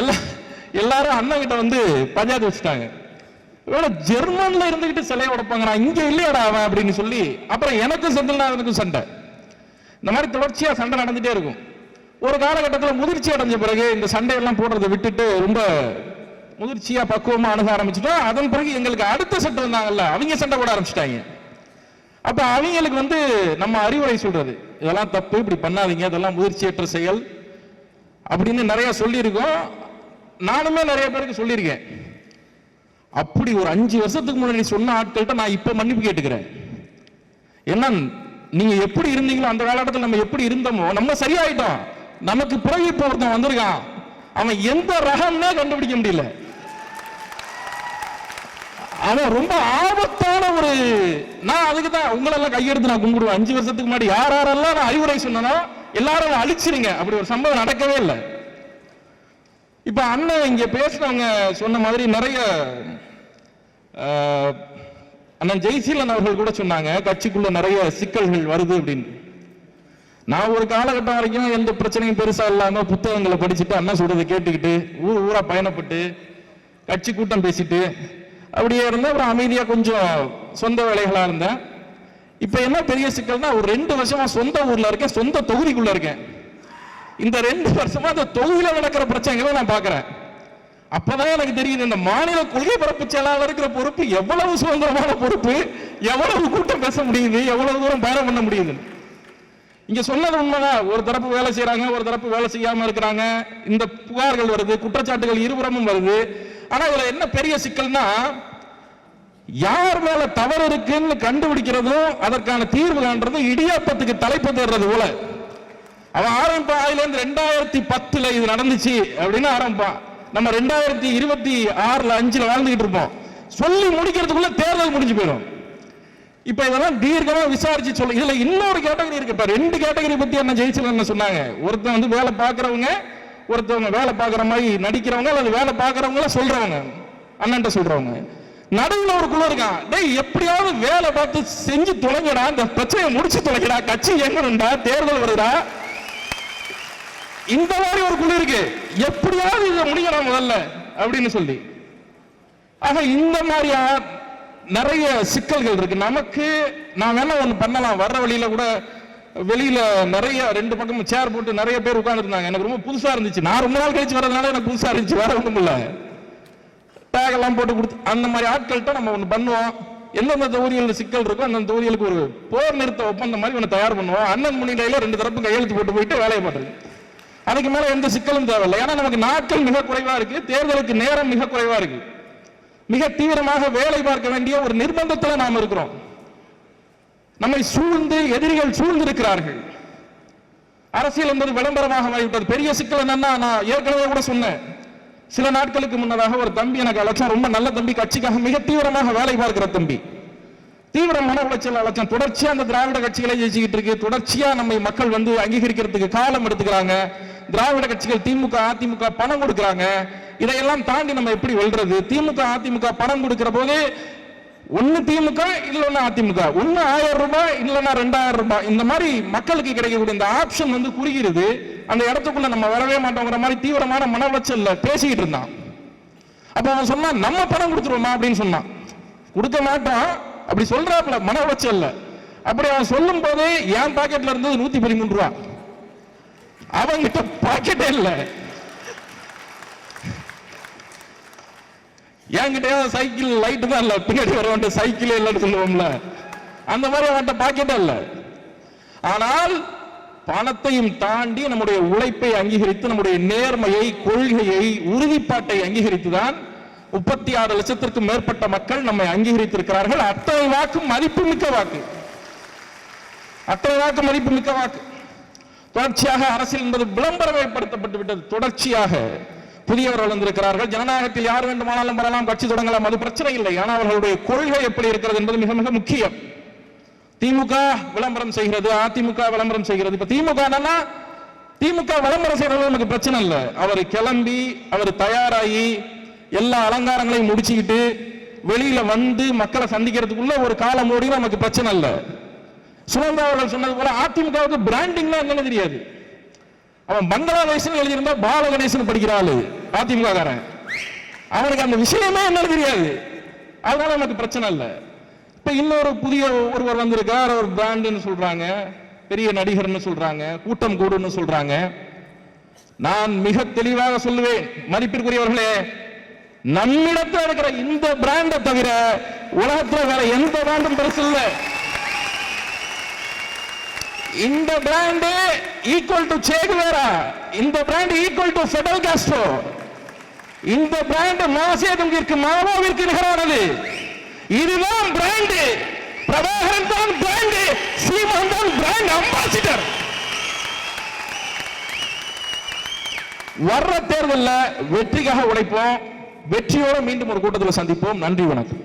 எல்லா எல்லாரும் அண்ணன் கிட்ட வந்து பஞ்சாயத்து வச்சுட்டாங்க. இவன ஜெர்மன்ல இருந்துகிட்டு சிலையை உடைப்பாங்க இங்க இல்லையாடா அவன் அப்படின்னு சொல்லி அப்புறம் எனக்கும் செந்தில்நாதனுக்கும் சண்டை. இந்த மாதிரி தொடர்ச்சியா சண்டை நடந்துட்டே இருக்கும். ஒரு காலகட்டத்தில் முதிர்ச்சி அடைஞ்ச பிறகு இந்த சண்டையெல்லாம் போடுறதை விட்டுட்டு ரொம்ப முதிர்ச்சியா பக்குவமா அணுக ஆரம்பிச்சுட்டோம். அதன் பிறகு எங்களுக்கு அடுத்த சட்டம் வந்தாங்கல்ல அவங்க சண்டை போட ஆரம்பிச்சிட்டாங்க. அப்ப அவங்களுக்கு வந்து நம்ம அறிவுரை சொல்றது இதெல்லாம் தப்பு இப்படி பண்ணாதீங்க இதெல்லாம் முதிர்ச்சியற்ற செயல் அப்படின்னு நிறைய சொல்லியிருக்கோம். நானுமே நிறைய பேருக்கு சொல்லியிருக்கேன். அப்படி ஒரு அஞ்சு வருஷத்துக்கு முன்னாடி சொன்ன ஆட்கள்கிட்ட நான் இப்ப மன்னிப்பு கேட்டுக்கிறேன். என்ன நீங்க எப்படி இருந்தீங்களோ அந்த காலகட்டத்தில் நம்ம எப்படி இருந்தோமோ நம்ம சரியாயிட்டோம். நமக்கு பிறகு இப்ப ஒருத்தன் வந்திருக்கான். அவன் எந்த ரகம்னே கண்டுபிடிக்க முடியல. அவன் ரொம்ப ஆபத்தான ஒரு நான் அதுக்கு தான் உங்களெல்லாம் கையெடுத்து நான் கும்பிடுவேன். அஞ்சு வருஷத்துக்கு முன்னாடி யார் யாரெல்லாம் நான் அறிவுரை சொன்னனோ எல்லாரும் அழிச்சிருங்க. அப்படி ஒரு சம்பவம் நடக்கவே இல்லை. இப்ப அண்ணன் இங்க பேசினவங்க சொன்ன மாதிரி நிறைய அண்ணன் ஜெய்சீலன் அவர்கள் கூட சொன்னாங்க கட்சிக்குள்ள நிறைய சிக்கல்கள் வருது அப்படின்னு. நான் ஒரு காலகட்டம் வரைக்கும் எந்த பிரச்சனையும் பெருசா இல்லாம புத்தகங்களை படிச்சுட்டு அண்ணன் சொல்றதை கேட்டுக்கிட்டு ஊர் ஊரா பயணப்பட்டு கட்சி கூட்டம் பேசிட்டு அப்படியே இருந்தேன். அப்புறம் அமைதியா கொஞ்சம் சொந்த வேலைகளா இருந்தேன். இப்ப என்ன பெரிய சிக்கல்னா ஒரு ரெண்டு வருஷமா சொந்த ஊர்ல இருக்கேன் சொந்த தொகுதிக்குள்ள இருக்கேன். இந்த ரெண்டு வருஷமா அந்த தொகுதியில் நடக்கிற பிரச்சனைகளை நான் பாக்குறேன் அப்பதான் எனக்கு தெரியுது இந்த மாநில கொள்கை பரப்பு செயலாளர் இருக்கிற பொறுப்பு எவ்வளவு சுதந்திரமான பொறுப்பு எவ்வளவு கூட்டம் பேச முடியுது எவ்வளவு தூரம் பயணம் பண்ண முடியுது. இங்க சொன்னது உண்மைதான். ஒரு தரப்பு வேலை செய்யறாங்க ஒரு தரப்பு வேலை செய்யாம இருக்கிறாங்க. இந்த புகார்கள் வருது குற்றச்சாட்டுகள் இருபுறமும் வருது. ஆனா இதுல என்ன பெரிய சிக்கல்னா யார் மேல தவறு இருக்குன்னு கண்டுபிடிக்கிறதும் அதற்கான தீர்வு காண்றதும் இடியாப்பத்துக்கு தலைப்பு தேடுறது போல. அவன் ஆரம்பிப்பான் ஆயிலேருந்து ரெண்டாயிரத்தி பத்துல இது நடந்துச்சு அப்படின்னு ஆரம்பிப்பான் நம்ம ரெண்டாயிரத்தி இருபத்தி ஆறுல அஞ்சுல வாழ்ந்துகிட்டு இருப்போம். சொல்லி முடிக்கிறதுக்குள்ள தேர்தல் முடிஞ்சு போயிடும். இப்ப இதெல்லாம் தீர்க்கமா விசாரிச்சு சொல்லு. இதுல இன்னொரு கேட்டகரி இருக்கு. இப்ப ரெண்டு கேட்டகரி பத்தி என்ன ஜெயிச்சல் என்ன சொன்னாங்க. ஒருத்தன் வந்து வேலை பார்க்கறவங்க ஒருத்தவங்க வேலை பார்க்குற மாதிரி நடிக்கிறவங்க அல்லது வேலை பார்க்குறவங்கள சொல்றவங்க அண்ணன்ட்ட சொல்றவங்க. நடுவில் ஒரு குழு இருக்கான் டேய் எப்படியாவது வேலை பார்த்து செஞ்சு தொலைங்கடா இந்த பிரச்சனையை முடிச்சு தொலைங்கடா கட்சி எங்கடா தேர்தல் வருடா இந்த மாதிரி ஒரு குழு இருக்கு. எப்படியாவது இதை முடியணும் முதல்ல அப்படின்னு சொல்லி. ஆக இந்த மாதிரியா நிறைய சிக்கல்கள் இருக்கு. நமக்கு நான் வேணா ஒண்ணு பண்ணலாம். வர்ற வழியில கூட வெளியில நிறைய ரெண்டு பக்கமும் சேர் போட்டு நிறைய பேர் உட்கார்ந்துருந்தாங்க. எனக்கு ரொம்ப புதுசா இருந்துச்சு. நான் ரொம்ப நாள் கழிச்சு வர்றதுனால எனக்கு புதுசா இருந்துச்சு. வேற ஒண்ணும் இல்ல. டேக் எல்லாம் போட்டு கொடுத்து அந்த மாதிரி ஆட்கள்கிட்ட நம்ம ஒண்ணு பண்ணுவோம். எந்தெந்த தொகுதிகளில் சிக்கல் இருக்கோ அந்த தொகுதிகளுக்கு ஒரு போர் நிறுத்த ஒப்பந்தம் மாதிரி ஒன்று தயார் பண்ணுவோம். அண்ணன் முன்னிலையில ரெண்டு தரப்பு கையெழுத்து போட்டு போயிட்டு வேலையை பார்த்துரு அதுக்கு மேல எந்த சிக்கலும் தேவையில்லை. ஏன்னா நமக்கு நாட்கள் மிக குறைவா இருக்கு தேர்தலுக்கு நேரம் மிக குறைவா இருக்கு. மிக தீவிரமாக வேலை பார்க்க வேண்டிய ஒரு நிர்பந்தத்தில் நாம் இருக்கிறோம். நம்மை சூழ்ந்து எதிரிகள் சூழ்ந்திருக்கிறார்கள். அரசியல் என்பது விளம்பரமாக மாறிவிட்டது. பெரிய சிக்கல் என்னன்னா நான் ஏற்கனவே கூட சொன்னேன். சில நாட்களுக்கு முன்னதாக ஒரு தம்பி எனக்கு அழைச்சா ரொம்ப நல்ல தம்பி கட்சிக்காக மிக தீவிரமாக வேலை பார்க்கிற தம்பி. தீவிர மன உளைச்சல் அழைச்சான் தொடர்ச்சியா அந்த திராவிட கட்சிகளை ஜெயிச்சுக்கிட்டு இருக்கு. தொடர்ச்சியா நம்மை மக்கள் வந்து அங்கீகரிக்கிறதுக்கு காலம் எடுத்துக்கிறாங்க. திராவிட கட்சிகள் திமுக அதிமுக பணம் கொடுக்குறாங்க. இதையெல்லாம் தாண்டி நம்ம எப்படி வெல்றது? திமுக அதிமுக பணம் கொடுக்கிற போது ஒன்னு திமுக இல்லைன்னா அதிமுக. ஒன்னு ஆயிரம் ரூபாய் இல்லைன்னா ரெண்டாயிரம் ரூபாய். இந்த மாதிரி மக்களுக்கு கிடைக்கக்கூடிய இந்த ஆப்ஷன் வந்து குறுகிறது அந்த இடத்துக்குள்ள நம்ம வரவே மாட்டோங்கிற மாதிரி தீவிரமான மன உளைச்சல்ல பேசிக்கிட்டு இருந்தான். அப்ப அவன் சொன்னான் நம்ம பணம் கொடுத்துருவோமா? அப்படின்னு சொன்னான். கொடுக்க மாட்டான். அப்படி சொல்றாப்ல மன உளைச்சல்ல அப்படி அவன் சொல்லும் போது என் பாக்கெட்ல இருந்தது நூத்தி பதிமூன்று ரூபா. அவன்கிட்ட பாக்கெட்டே இல்லை. என்கிட்ட சைக்கிள் லைட் தான் இல்ல. பின்னாடி வரவன்ட்ட சைக்கிளே இல்லைன்னு சொல்லுவோம்ல. அந்த மாதிரி அவன்கிட்ட பாக்கெட்டே இல்ல. ஆனால் பணத்தையும் தாண்டி நம்முடைய உழைப்பை அங்கீகரித்து நம்முடைய நேர்மையை கொள்கையை உறுதிப்பாட்டை அங்கீகரித்து தான் முப்பத்தி ஆறு லட்சத்திற்கும் மேற்பட்ட மக்கள் நம்மை அங்கீகரித்திருக்கிறார்கள். அத்தனை வாக்கு மதிப்பு மிக்க வாக்கு. அத்தனை வாக்கு மதிப்பு மிக்க வாக்கு. தொடர்ச்சியாக அரசியல் என்பது விளம்பரமயப்படுத்தப்பட்டு விட்டது. தொடர்ச்சியாக புதியவர்கள் வந்திருக்கிறார்கள். ஜனநாயகத்தில் யார் வேண்டுமானாலும் வரலாம் கட்சி தொடங்கலாம் அது பிரச்சனை இல்லை. ஆனால் அவர்களுடைய கொள்கை எப்படி இருக்கிறது என்பது மிக மிக முக்கியம். திமுக விளம்பரம் செய்கிறது அதிமுக விளம்பரம் செய்கிறது. இப்ப திமுக என்னன்னா திமுக விளம்பரம் செய்யறது நமக்கு பிரச்சனை இல்லை. அவர் கிளம்பி அவர் தயாராகி எல்லா அலங்காரங்களையும் முடிச்சுக்கிட்டு வெளியில வந்து மக்களை சந்திக்கிறதுக்குள்ள ஒரு காலம் ஓடி நமக்கு பிரச்சனை இல்லை. சுனந்தா அவர்கள் சொன்னது போல அதிமுகவுக்கு பிராண்டிங்னா என்னன்னு தெரியாது. அவன் பங்களாதேஷ் எழுதியிருந்தா பாலகணேசன் படிக்கிற ஆளு அதிமுக காரன் அவனுக்கு அந்த விஷயமே என்னன்னு தெரியாது. அதனால நமக்கு பிரச்சனை இல்லை. இப்ப இன்னொரு புதிய ஒருவர் வந்திருக்கார் ஒரு பிராண்டுன்னு சொல்றாங்க பெரிய நடிகர்னு சொல்றாங்க கூட்டம் கூடுன்னு சொல்றாங்க. நான் மிக தெளிவாக சொல்லுவேன் மதிப்பிற்குரியவர்களே நம்மிடத்தில் இருக்கிற இந்த பிராண்டை தவிர உலகத்தில் வேற எந்த பிராண்டும் பெருசு இல்லை. இந்த பிராண்ட் ஈக்குவல் டு சேகுவேரா இந்த brand equal to Fidel Castro இந்த பிராண்ட் மாசேதுங்கிற்கு மாவோவிற்கு நிகரானது இதுதான் பிராண்ட் பிரபாகரன் தான் பிராண்ட் சீமான் தான் பிராண்ட் அம்பாசிடர் வர்ற தேர்தலில் வெற்றிக்காக உழைப்போம். வெற்றியோடு மீண்டும் ஒரு கூட்டத்தில் சந்திப்போம். நன்றி வணக்கம்.